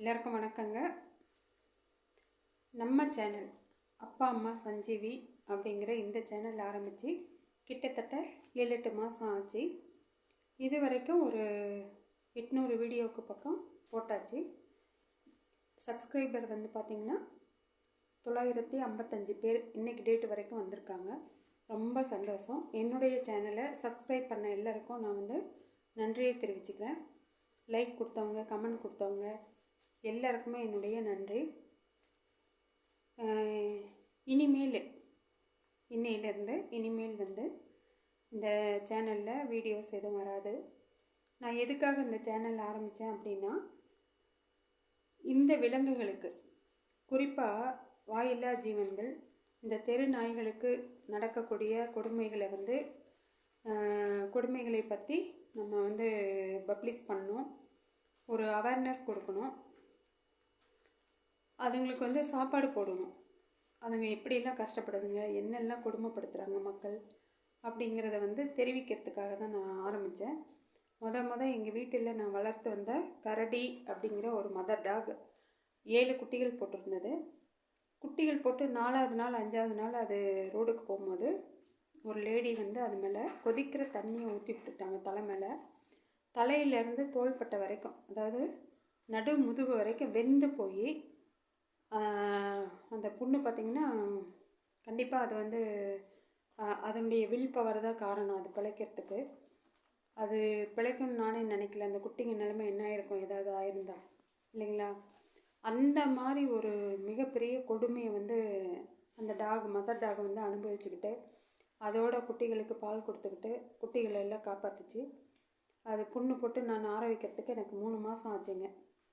எல்லாருக்கும் வணக்கங்க. நம்ம சேனல் அப்பா அம்மா சஞ்சீவி அப்படிங்கிற இந்த சேனல் ஆரம்பித்து கிட்டத்தட்ட ஏழு எட்டு மாதம் ஆச்சு. இது வரைக்கும் ஒரு எட்நூறு வீடியோவுக்கு பக்கம் போட்டாச்சு. சப்ஸ்கிரைபர் வந்து பார்த்திங்கன்னா தொள்ளாயிரத்தி ஐம்பத்தஞ்சு பேர் இன்றைக்கி டேட் வரைக்கும் வந்திருக்காங்க. ரொம்ப சந்தோஷம். என்னுடைய சேனலை சப்ஸ்கிரைப் பண்ண எல்லாருக்கும் நான் வந்து நன்றியை தெரிவிச்சுக்கிறேன். லைக் கொடுத்தவங்க கமெண்ட் கொடுத்தவங்க எல்லாருக்குமே என்னுடைய நன்றி. இனிமேல் இன்னையிலேருந்து இனிமேல் வந்து இந்த சேனலில் வீடியோஸ் எதுவும் வராது. நான் எதுக்காக இந்த சேனல் ஆரம்பித்தேன் அப்படின்னா இந்த விலங்குகளுக்கு குறிப்பாக வாயில்லா ஜீவன்கள் இந்த தெரு நாய்களுக்கு நடக்கக்கூடிய கொடுமைகளை வந்து கொடுமைகளை பற்றி நம்ம வந்து பப்ளிஷ் பண்ணணும். ஒரு அவேர்னஸ் கொடுக்கணும். அதுங்களுக்கு வந்து சாப்பாடு போடணும். அதுங்க எப்படியெல்லாம் கஷ்டப்படுதுங்க என்னெல்லாம் கொடுமைப்படுத்துகிறாங்க மக்கள் அப்படிங்கிறத வந்து தெரிவிக்கிறதுக்காக தான் நான் ஆரம்பித்தேன் முத முத எங்கள் வீட்டில் நான் வளர்த்து வந்த கரடி அப்படிங்கிற ஒரு மதர் டாக் ஏழு குட்டிகள் போட்டிருந்தது. குட்டிகள் போட்டு நாலாவது நாள் அஞ்சாவது நாள் அது ரோடுக்கு போகும்போது ஒரு லேடி வந்து அது மேலே கொதிக்கிற தண்ணியை ஊற்றி விட்டுட்டாங்க தலை மேலே. தலையிலேருந்து தோள்பட்டை வரைக்கும் அதாவது நடு முதுகு வரைக்கும் வெந்து போய் அந்த புண்ணு பார்த்திங்கன்னா கண்டிப்பாக அது வந்து அதனுடைய வில் பவர் தான் காரணம். அது பிழைக்கிறதுக்கு. அது பிழைக்கும்னு நானே நினைக்கல. அந்த குட்டிங்க நிலைமை என்ன ஆயிருக்கும்? ஏதாவது ஆயிருந்தா. இல்லைங்களா? அந்த மாதிரி ஒரு மிகப்பெரிய கொடுமையை வந்து அந்த டாக் மதர் டாக் வந்து அனுபவிச்சுக்கிட்டு அதோட குட்டிகளுக்கு பால் கொடுத்துக்கிட்டு குட்டிகளை எல்லாம் காப்பாற்றிச்சு அது புண்ணு போட்டு நான் ஆற வைக்கிறதுக்கு எனக்கு மூணு மாதம் ஆச்சுங்க.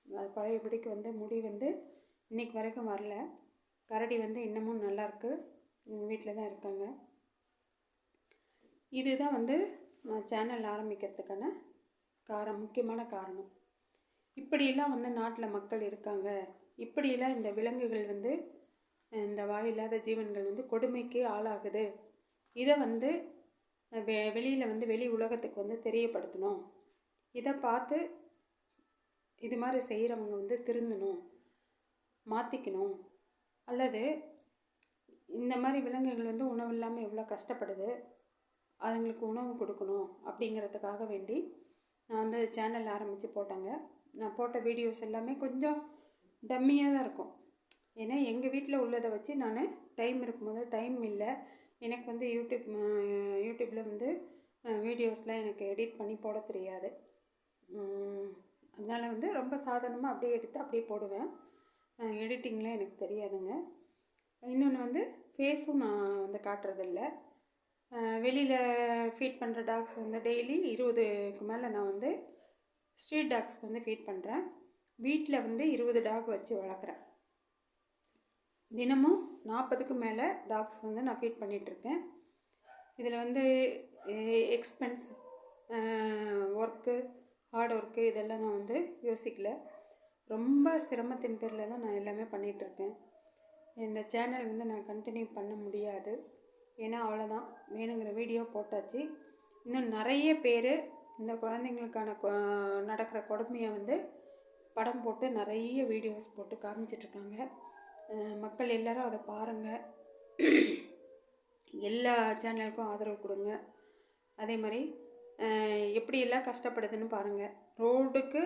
அது பழையபடிக்கு வந்து முடி வந்து இன்னைக்கு வரைக்கும் வரல. கரடி வந்து இன்னமும் நல்லாயிருக்கு எங்கள் வீட்டில் தான் இருக்காங்க. இதுதான் வந்து நான் சேனல் ஆரம்பிக்கிறதுக்கான காரணம் முக்கியமான காரணம். இப்படியெல்லாம் வந்து நாட்டில் மக்கள் இருக்காங்க. இப்படியெல்லாம் இந்த விலங்குகள் வந்து இந்த வாயில்லாத ஜீவன்கள் வந்து கொடுமைக்கு ஆளாகுது. இதை வந்து வெ வெளியில் வந்து வெளி உலகத்துக்கு வந்து தெரியப்படுத்தணும். இதை பார்த்து இது மாதிரி செய்கிறவங்க வந்து திருந்தணும். மாற்றிக்கணும் அல்லது இந்த மாதிரி விலங்குகள் வந்து உணவு இல்லாமல் எவ்வளோ கஷ்டப்படுது அதுங்களுக்கு உணவு கொடுக்கணும் அப்படிங்கிறதுக்காக வேண்டி நான் வந்து சேனல் ஆரம்பித்து போட்டேங்க. நான் போட்ட வீடியோஸ் எல்லாமே கொஞ்சம் டம்மியாக தான் இருக்கும். ஏன்னா எங்கள் வீட்டில் உள்ளதை வச்சு நான் டைம் இருக்கும்போது டைம் இல்லை. எனக்கு வந்து யூடியூப் யூடியூப்பில் வந்து வீடியோஸ்லாம் எனக்கு எடிட் பண்ணி போட தெரியாது. அதனால் வந்து ரொம்ப சாதாரணமாக அப்படியே எடுத்து அப்படியே போடுவேன். எடிட்டிங்லாம் எனக்கு தெரியாதுங்க. இன்னொன்று வந்து ஃபேஸும் நான் வந்து காட்டுறதில்ல. வெளியில் ஃபீட் பண்ணுற டாக்ஸ் வந்து டெய்லி இருபதுக்கு மேலே நான் வந்து ஸ்ட்ரீட் டாக்ஸ்க்கு வந்து ஃபீட் பண்ணுறேன் வீட்டில் வந்து இருபது டாக் வச்சு வளர்க்குறேன். தினமும் நாற்பதுக்கு மேலே டாக்ஸ் வந்து நான் ஃபீட் பண்ணிகிட்ருக்கேன் இதில் வந்து எக்ஸ்பென்ஸ் ஒர்க்கு ஹார்ட் ஒர்க்கு இதெல்லாம் நான் வந்து யோசிக்கல. ரொம்ப சிரமத்தின் பேரில் தான் நான் எல்லாமே பண்ணிகிட்ருக்கேன் இந்த சேனல் வந்து நான் கண்டினியூ பண்ண முடியாது. ஏன்னா அவ்வளோதான் வேணுங்கிற வீடியோ போட்டாச்சு. இன்னும் நிறைய பேர் இந்த குழந்தைங்களுக்கான கொ- நடக்கிற கொடுமையை வந்து படம் போட்டு நிறைய வீடியோஸ் போட்டு காமிச்சிட்ருக்காங்க. மக்கள் எல்லோரும் அதை பாருங்கள் எல்லா சேனலுக்கும் ஆதரவு கொடுங்க. அதே மாதிரி எப்படியெல்லாம் கஷ்டப்படுதுன்னு பாருங்கள் ரோடுக்கு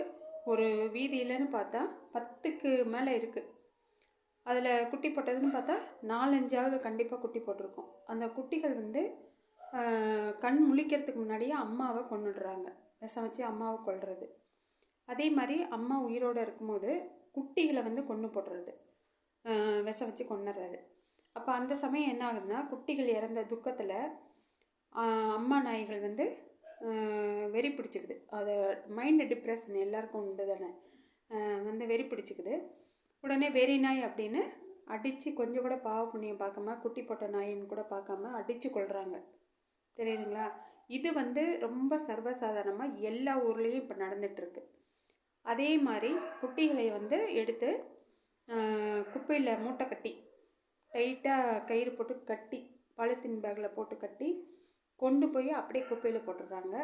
ஒரு வீதியிலன்னு பார்த்தா பத்துக்கு மேலே இருக்குது அதில் குட்டி போட்டதுன்னு பார்த்தா நாலஞ்சாவது கண்டிப்பாக குட்டி போட்டிருக்கும். அந்த குட்டிகள் வந்து கண் முழிக்கிறதுக்கு முன்னாடியே அம்மாவை கொண்டுடுறாங்க விஷம் வச்சு அம்மாவை கொள்வது அதே மாதிரி அம்மா உயிரோடு இருக்கும்போது குட்டிகளை வந்து கொன்று போடுறது விஷம் வச்சு கொண்டுடுறது அப்போ அந்த சமயம் என்ன ஆகுதுன்னா குட்டிகள் இறந்த துக்கத்தில் அம்மா நாய்கள் வந்து வெறி பிடிச்சிக்குது. அதை மைண்டு டிப்ரெஷன் எல்லாருக்கும் உண்டு தானே. வந்து வெறி பிடிச்சிக்குது. உடனே வெறி நாய் அப்படின்னு அடித்து கொஞ்சம் கூட பாவ புண்ணியம் பார்க்காம குட்டி போட்ட நாயின்னு கூட பார்க்காம அடித்து கொள்கிறாங்க தெரியுதுங்களா? இது வந்து ரொம்ப சர்வசாதாரணமாக எல்லா ஊர்லேயும் இப்போ நடந்துகிட்ருக்கு அதே மாதிரி குட்டிகளை வந்து எடுத்து குப்பையில் மூட்டை கட்டி டைட்டாக கயிறு போட்டு கட்டி பாலித்தீன் பேக்கில் போட்டு கட்டி கொண்டு போய் அப்படியே குப்பையில் போட்டுடுறாங்க.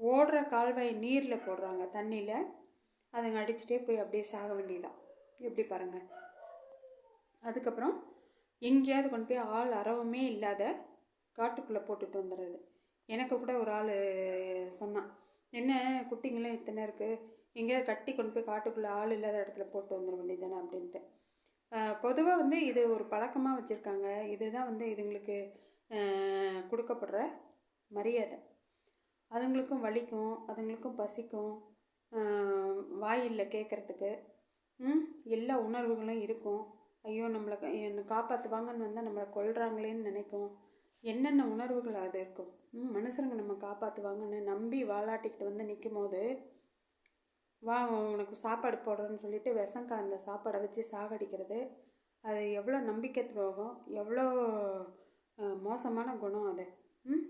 ஓடுற கால்வாய் நீரில் போடுறாங்க தண்ணியில். அதுங்க அடிச்சுட்டே போய் அப்படியே சாக வேண்டியதான் எப்படி பாருங்கள் அதுக்கப்புறம் எங்கேயாவது கொண்டு போய் ஆள் அறவமே இல்லாத காட்டுக்குள்ளே போட்டுட்டு வந்துடுறது. எனக்கு கூட ஒரு ஆள் சொன்னான். என்ன குட்டிங்களாம் இத்தனை இருக்குது எங்கேயாவது கட்டி கொண்டு போய் காட்டுக்குள்ளே ஆள் இல்லாத இடத்துல போட்டு வந்துட வேண்டியதானே அப்படின்ட்டு. பொதுவாக வந்து இது ஒரு பழக்கமாக வச்சுருக்காங்க. இதுதான் வந்து இதுங்களுக்கு கொடுக்கப்படுற மரியாதை. அதுங்களுக்கும் வலிக்கும் அதுங்களுக்கும் பசிக்கும் அஹ், கேட்குறதுக்கு எல்லா உணர்வுகளும் இருக்கும். ஐயோ நம்மளை என்னை காப்பாற்றுவாங்கன்னு வந்தால் நம்மளை கொள்கிறாங்களேன்னு நினைக்கும். என்னென்ன உணர்வுகள் அது இருக்கும்? ம், மனுஷனுங்க நம்ம காப்பாற்றுவாங்கன்னு நம்பி வாலாட்டிக்கிட்டு வந்து நிற்கும் போது வா உனக்கு சாப்பாடு போடுறேன்னு சொல்லிட்டு விஷம் கலந்த சாப்பாடை வச்சு சாகடிக்கிறது அது எவ்வளோ நம்பிக்கை துரோகம் எவ்வளோ மோசமான குணம் அது. ம்?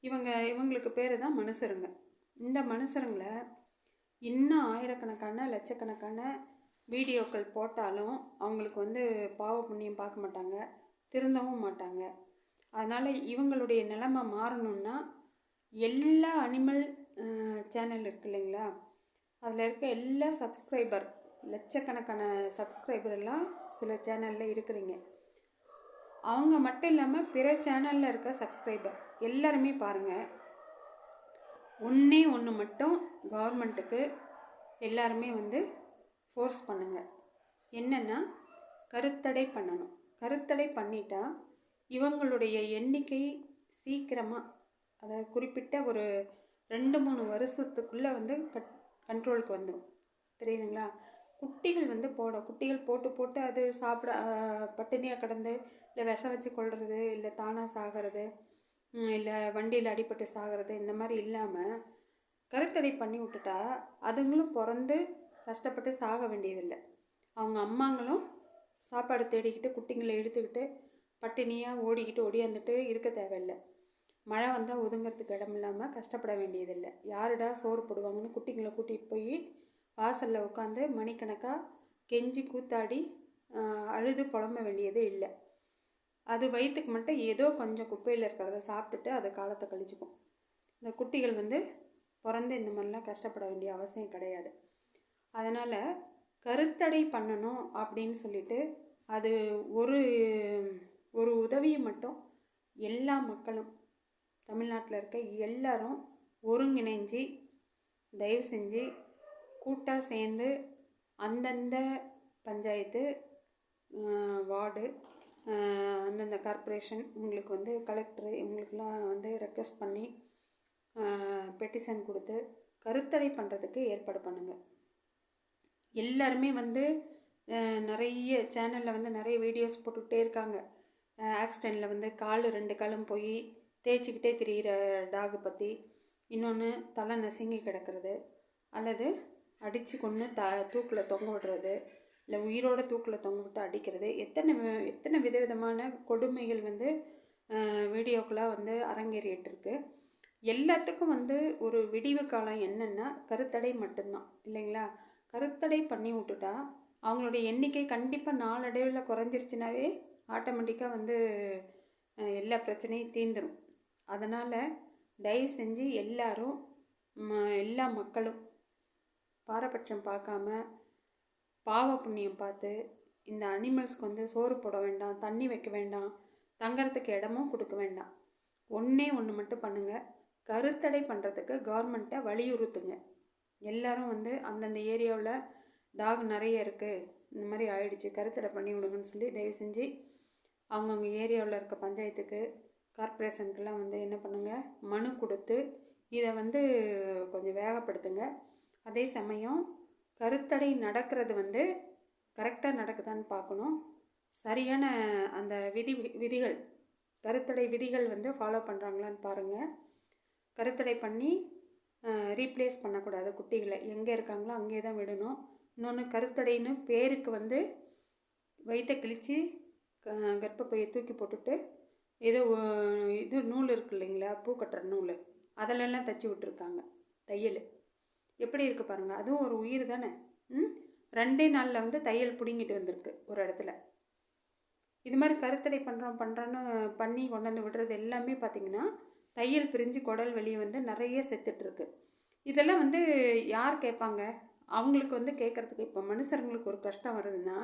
இவங்க இவங்களுக்கு பேர் தான் மனுஷருங்க இந்த மனுஷருங்களை இன்னும் ஆயிரக்கணக்கான லட்சக்கணக்கான வீடியோக்கள் போட்டாலும் அவங்களுக்கு வந்து பாவ புண்ணியம் பார்க்க மாட்டாங்க திருந்தவும் மாட்டாங்க. அதனால் இவங்களுடைய நிலைமை மாறணும்னா எல்லா அனிமல் சேனல் இருக்கு இல்லைங்களா? அதில் இருக்க எல்லா சப்ஸ்கிரைபர் லட்சக்கணக்கான சப்ஸ்கிரைபர் எல்லாம் சில சேனலில் இருக்கிறீங்க. அவங்க மட்டும் இல்லாமல் பிற சேனலில் இருக்க சப்ஸ்கிரைபர் எல்லாருமே பாருங்கள் ஒன்றே ஒன்று மட்டும் கவர்மெண்ட்டுக்கு எல்லாருமே வந்து ஃபோர்ஸ் பண்ணுங்கள் என்னென்னா கருத்தடை பண்ணணும். கருத்தடை பண்ணிட்டா இவங்களுடைய எண்ணிக்கை சீக்கிரமாக அதாவது குறிப்பிட்ட ஒரு ரெண்டு மூணு வருஷத்துக்குள்ளே வந்து கட் கண்ட்ரோலுக்கு வந்துடும் தெரியுதுங்களா? குட்டிகள் வந்து போடும். குட்டிகள் போட்டு போட்டு அது சாப்பிட பட்டினியாக கிடந்து இல்லை விஷம் வச்சு கொள்வது இல்லை தானாக சாகிறது இல்லை வண்டியில் அடிபட்டு சாகிறது இந்த மாதிரி இல்லாமல் கருத்தடை பண்ணி விட்டுட்டா அதுங்களும் பிறந்து கஷ்டப்பட்டு சாக வேண்டியதில்லை. அவங்க அம்மாங்களும் சாப்பாடு தேடிக்கிட்டு குட்டிங்களை எடுத்துக்கிட்டு பட்டினியாக ஓடிக்கிட்டு ஓடியாந்துட்டு இருக்க தேவையில்லை. மழை வந்தால் ஒதுங்கிறதுக்கு இடம் இல்லாமல் கஷ்டப்பட வேண்டியதில்லை. யாருடா சோறு போடுவாங்கன்னு குட்டிங்களை கூட்டிகிட்டு போய் வாசலில் உட்காந்து மணிக்கணக்காக கெஞ்சி கூத்தாடி அழுது புலம்ப வேண்டியதே இல்லை. அது வயிற்றுக்கு மட்டும் ஏதோ கொஞ்சம் குப்பையில் இருக்கிறத சாப்பிட்டுட்டு அது காலத்தை கழிச்சுக்கும். இந்த குட்டிகள் வந்து பிறந்து இந்த மாதிரிலாம் கஷ்டப்பட வேண்டிய அவசியம் கிடையாது. அதனால் கருத்தடை பண்ணணும் அப்படின்னு சொல்லிட்டு அது ஒரு ஒரு உதவியை மட்டும் எல்லா மக்களும் தமிழ்நாட்டில் இருக்க எல்லாரும் ஒருங்கிணைஞ்சு தயவு செஞ்சு கூட்டாக சேர்ந்து அந்தந்த பஞ்சாயத்து வார்டு அந்தந்த கார்ப்பரேஷன் உங்களுக்கு வந்து கலெக்டரு இவங்களுக்கெல்லாம் வந்து ரெக்வஸ்ட் பண்ணி பெட்டிஷன் கொடுத்து கருத்தடை பண்ணுறதுக்கு ஏற்பாடு பண்ணுங்கள் எல்லாருமே வந்து நிறைய சேனலில் வந்து நிறைய வீடியோஸ் போட்டுக்கிட்டே இருக்காங்க. ஆக்சிடெண்ட்டில் வந்து கால் ரெண்டு காலும் போய் தேய்ச்சிக்கிட்டே திரியிற டாகு பற்றி இன்னொன்று தலை நசுங்கி கிடக்கிறது அல்லது அடித்து கொண்டு த தூக்கில் தொங்க விடுறது இல்லை உயிரோட தூக்கில் தொங்க விட்டு அடிக்கிறது எத்தனை எத்தனை விதவிதமான கொடுமைகள் வந்து வீடியோக்களாக வந்து அரங்கேறிட்டுருக்கு. எல்லாத்துக்கும் வந்து ஒரு விடிவு காலம் என்னென்னா கருத்தடை மட்டும்தான் இல்லைங்களா? கருத்தடை பண்ணி விட்டுட்டா அவங்களுடைய எண்ணிக்கை கண்டிப்பாக நாளடைவில் குறைஞ்சிருச்சுனாவே ஆட்டோமேட்டிக்காக வந்து எல்லா பிரச்சனையும் தீந்துடும் அதனால் தயவு செஞ்சு எல்லாரும் ம- எல்லா மக்களும் பாரபட்சம் பார்க்காம பாவ புண்ணியம் பார்த்து இந்த அனிமல்ஸ்க்கு வந்து சோறு போட வேண்டாம் தண்ணி வைக்க வேண்டாம் தங்கறதுக்கு இடமும் கொடுக்க வேண்டாம். ஒன்றே ஒன்று மட்டும் பண்ணுங்கள் கருத்தடை பண்ணுறதுக்கு கவர்மெண்ட்டை வலியுறுத்துங்க. எல்லாரும் வந்து அந்தந்த ஏரியாவில் டாக் நிறைய இருக்குது இந்த மாதிரி ஆயிடுச்சு. கருத்தடை பண்ணி விடுங்கன்னு சொல்லி தயவு செஞ்சு அவங்கவுங்க ஏரியாவில் இருக்க பஞ்சாயத்துக்கு கார்ப்பரேஷனுக்கெல்லாம் வந்து என்ன பண்ணுங்கள் மனு கொடுத்து இதை வந்து கொஞ்சம் வேகப்படுத்துங்க. அதே சமயம் கருத்தடை நடக்கிறது வந்து கரெக்டாக நடக்குதான்னு பார்க்கணும். சரியான அந்த விதி விதிகள் கருத்தடை விதிகள் வந்து ஃபாலோ பண்ணுறாங்களான்னு பாருங்கள் கருத்தடை பண்ணி ரீப்ளேஸ் பண்ணக்கூடாது குட்டிகளை. எங்கே இருக்காங்களோ அங்கே தான் விடணும். இன்னொன்று கருத்தடைன்னு பேருக்கு வந்து வயிற்ற கிழித்து கர்ப்பப்பையை தூக்கி போட்டுட்டு ஏதோ இது நூல் இருக்கு இல்லைங்களா? பூ கட்டுற நூல். அதிலெல்லாம் தச்சு விட்ருக்காங்க தையல். எப்படி இருக்கு பாருங்க அதுவும் ஒரு உயிர் தானே? ம்? ரெண்டே நாளில் வந்து தையல் பிடுங்கிட்டு வந்திருக்கு ஒரு இடத்துல. இது மாதிரி கருத்தடை பண்ணுறோம் பண்ணுறோன்னு பண்ணி கொண்டு வந்து விடுறது எல்லாமே பார்த்திங்கன்னா தையல் பிரிஞ்சு குடல் வெளியே வந்து நிறைய செத்துட்ருக்கு இதெல்லாம் வந்து யார் கேட்பாங்க? அவங்களுக்கு வந்து கேட்குறதுக்கு இப்போ மனுஷங்களுக்கு ஒரு கஷ்டம் வருதுன்னா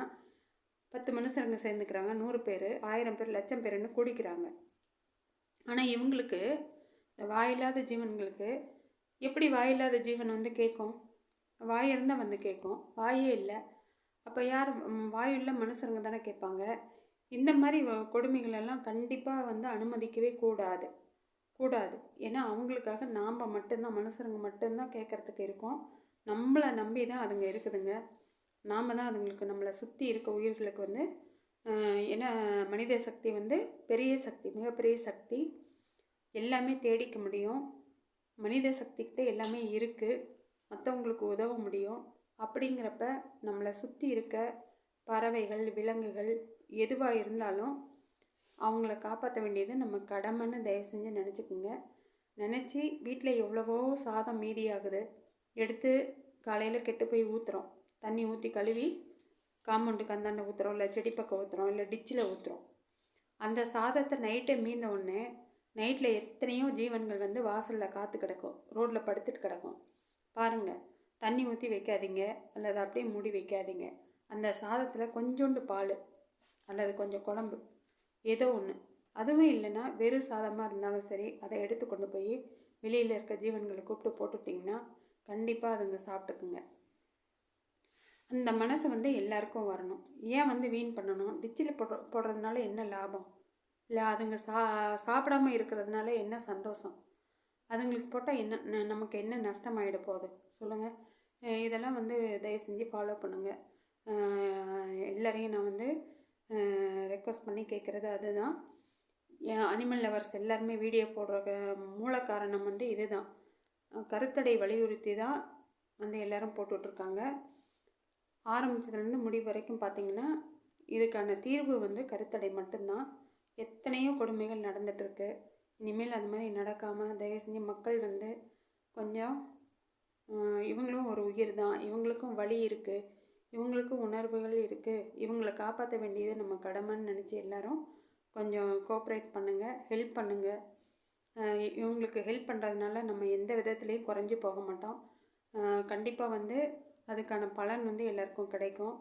பத்து மனுஷருங்க சேர்ந்துக்கிறாங்க நூறு பேர் ஆயிரம் பேர் லட்சம் பேருன்னு குடிக்கிறாங்க. ஆனால் இவங்களுக்கு இந்த வாயில்லாத ஜீவன்களுக்கு எப்படி வாயில்லாத ஜீவன் வந்து கேட்கும்? வாய் இருந்தால் வந்து கேட்கும். வாயே இல்லை. அப்போ யார் வாயுள்ள மனுஷருங்க தானே கேட்பாங்க. இந்த மாதிரி கொடுமைகளெல்லாம் கண்டிப்பாக வந்து அனுமதிக்கவே கூடாது. கூடாது. ஏன்னா அவங்களுக்காக நாம் மட்டும்தான் மனுஷருங்க மட்டும்தான் கேட்குறதுக்கு இருக்கோம். நம்மளை நம்பி தான் அதுங்க இருக்குதுங்க. நாம் தான் அதுங்களுக்கு நம்மளை சுற்றி இருக்க உயிர்களுக்கு வந்து ஏன்னா மனித சக்தி வந்து பெரிய சக்தி மிகப்பெரிய சக்தி. எல்லாமே தேடிக்க முடியும். மனித சக்திக்கிட்ட எல்லாமே இருக்குது மற்றவங்களுக்கு உதவ முடியும். அப்படிங்கிறப்ப நம்மளை சுற்றி இருக்க பறவைகள் விலங்குகள் எதுவாக இருந்தாலும் அவங்கள காப்பாற்ற வேண்டியது நம்ம கடமைன்னு தயவு செஞ்சு நினச்சிக்கோங்க. நினச்சி வீட்டில் எவ்வளவோ சாதம் மீதி ஆகுது எடுத்து காலையில் கெட்டு போய் ஊற்றுறோம் தண்ணி ஊற்றி கழுவி காம்பவுண்டு கந்தாண்ட ஊற்றுறோம் இல்லை செடி பக்கம் ஊற்றுறோம் இல்லை டிச்சில் ஊற்றுறோம் அந்த சாதத்தை நைட்டை மீந்த உடனே நைட்டில் எத்தனையோ ஜீவன்கள் வந்து வாசலில் காற்று கிடக்கும். ரோட்டில் படுத்துட்டு கிடக்கும். பாருங்கள் தண்ணி ஊற்றி வைக்காதீங்க அல்லது அப்படியே மூடி வைக்காதீங்க. அந்த சாதத்தில் கொஞ்சோண்டு பால் அல்லது கொஞ்சம் குழம்பு ஏதோ ஒன்று அதுவும் இல்லைன்னா வெறும் சாதமாக இருந்தாலும் சரி அதை எடுத்து கொண்டு போய் வெளியில் இருக்க ஜீவன்களை கூப்பிட்டு போட்டுட்டிங்கன்னா கண்டிப்பாக அதுங்க சாப்பிட்டுக்குங்க. அந்த மனசு வந்து எல்லாருக்கும் வரணும். ஏன் வந்து வீண் பண்ணணும்? டிச்சில் போடுற போடுறதுனால என்ன லாபம்? இல்லை அதுங்க சா சாப்பிடாம இருக்கிறதுனால என்ன சந்தோஷம்? அதுங்களுக்கு போட்டால் என்ன நமக்கு என்ன நஷ்டமாயிட போகுது? சொல்லுங்கள் இதெல்லாம் வந்து தயவு செஞ்சு ஃபாலோ பண்ணுங்கள் எல்லோரையும் நான் வந்து ரெக்வஸ்ட் பண்ணி கேட்குறது அதுதான். அனிமல் லவர்ஸ் எல்லாருமே வீடியோ போடுற மூல காரணம் வந்து இதுதான். கருத்தடை வலியுறுத்தி தான் வந்து எல்லோரும் போட்டுட்ருக்காங்க. ஆரம்பித்ததுலேருந்து முடிவு வரைக்கும் பார்த்திங்கன்னா இதுக்கான தீர்வு வந்து கருத்தடை மட்டும்தான். எத்தனையோ கொடுமைகள் நடந்துகிட்ருக்கு இனிமேல் அது மாதிரி நடக்காமல் தயவு செஞ்சு மக்கள் வந்து கொஞ்சம் இவங்களும் ஒரு உயிர் தான். இவங்களுக்கும் வழி இருக்குது இவங்களுக்கும் உணர்வுகள் இருக்குது இவங்களை காப்பாற்ற வேண்டியது நம்ம கடமைன்னு நினச்சி எல்லோரும் கொஞ்சம் கோஆப்ரேட் பண்ணுங்கள் ஹெல்ப் பண்ணுங்கள் இவங்களுக்கு ஹெல்ப் பண்ணுறதுனால நம்ம எந்த விதத்துலேயும் குறைஞ்சி போக மாட்டோம். கண்டிப்பாக வந்து அதுக்கான பலன் வந்து எல்லாருக்கும் கிடைக்கும்.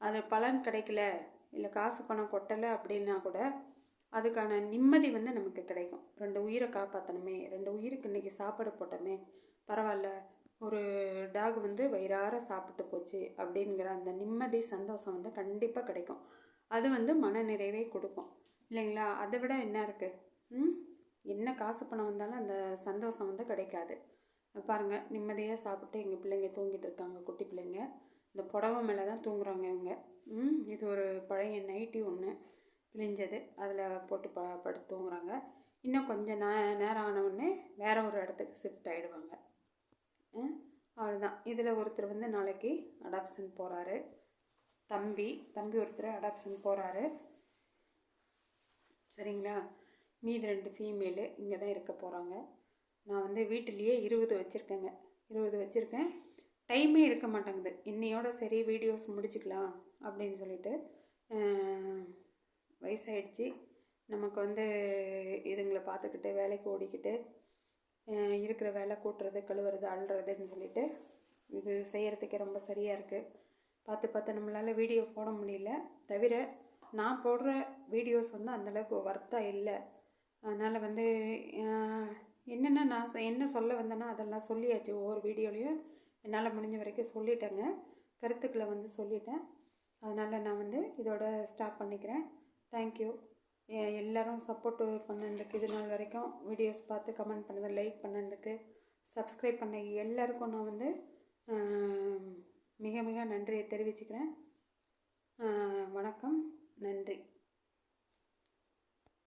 அது பலன் கிடைக்கல இல்லை காசு பணம் கொட்டலை அப்படின்னா கூட அதுக்கான நிம்மதி வந்து நமக்கு கிடைக்கும். ரெண்டு உயிரை காப்பாற்றணுமே ரெண்டு உயிருக்கு இன்றைக்கி சாப்பாடு போட்டோமே பரவாயில்ல ஒரு டாக் வந்து வயிறார சாப்பிட்டு போச்சு அப்படிங்கிற அந்த நிம்மதி சந்தோஷம் வந்து கண்டிப்பாக கிடைக்கும். அது வந்து மன நிறைவே கொடுக்கும். இல்லைங்களா? அதை விட என்ன இருக்குது ம்? என்ன காசு பணம் வந்தாலும் அந்த சந்தோஷம் வந்து கிடைக்காது. பாருங்கள் நிம்மதியாக சாப்பிட்டு எங்கள் பிள்ளைங்க தூங்கிட்டு இருக்காங்க குட்டி பிள்ளைங்க. இந்த புடவை மேலே தான் தூங்குறாங்க இவங்க. இது ஒரு பழைய நைட்டி ஒன்று கிழிஞ்சது அதில் போட்டு ப படுத்து தூங்குறாங்க. இன்னும் கொஞ்சம் நே நேரம் ஆனவுடனே வேறு ஒரு இடத்துக்கு ஷிஃப்ட் ஆகிடுவாங்க அவ்வளோதான் இதில் ஒருத்தர் வந்து நாளைக்கு அடாப்ஷன் போகிறாரு தம்பி தம்பி ஒருத்தர் அடாப்ஷன் போகிறாரு சரிங்களா? மீதி ரெண்டு ஃபீமேலு இங்கே தான் இருக்க போகிறாங்க நான் வந்து வீட்டிலையே இருபது வச்சுருக்கேங்க. இருபது வச்சுருக்கேன். டைமே இருக்க மாட்டேங்குது. இன்னையோட சரி வீடியோஸ் முடிச்சுக்கலாம் அப்படின்னு சொல்லிட்டு வயசாயிடுச்சு. நமக்கு வந்து இதுங்களை பார்த்துக்கிட்டு வேலைக்கு ஓடிக்கிட்டு இருக்கிற வேலை கூட்டுறது கழுவுறது அழுறதுன்னு சொல்லிட்டு இது செய்கிறதுக்கே ரொம்ப சரியாக இருக்குது பார்த்து பார்த்து நம்மளால் வீடியோ போட முடியல. தவிர நான் போடுற வீடியோஸ் வந்து அந்தளவுக்கு ஒர்த்தாக இல்லை. அதனால் வந்து என்னென்ன நான் என்ன சொல்ல வந்தேன்னா அதெல்லாம் சொல்லியாச்சு. ஒவ்வொரு வீடியோலையும் என்னால் முடிஞ்ச வரைக்கும் சொல்லிட்டேங்க. கருத்துக்களை வந்து சொல்லிட்டேன். அதனால் நான் வந்து இதோட ஸ்டாப் பண்ணிக்கிறேன். தேங்க்யூ எல்லோரும் சப்போர்ட் பண்ணதுக்கு இது நாள் வரைக்கும் வீடியோஸ் பார்த்து கமெண்ட் பண்ணது லைக் பண்ணதுக்கு சப்ஸ்கிரைப் பண்ண எல்லாருக்கும் நான் வந்து மிக மிக நன்றியை தெரிவிச்சுக்கிறேன். வணக்கம். நன்றி.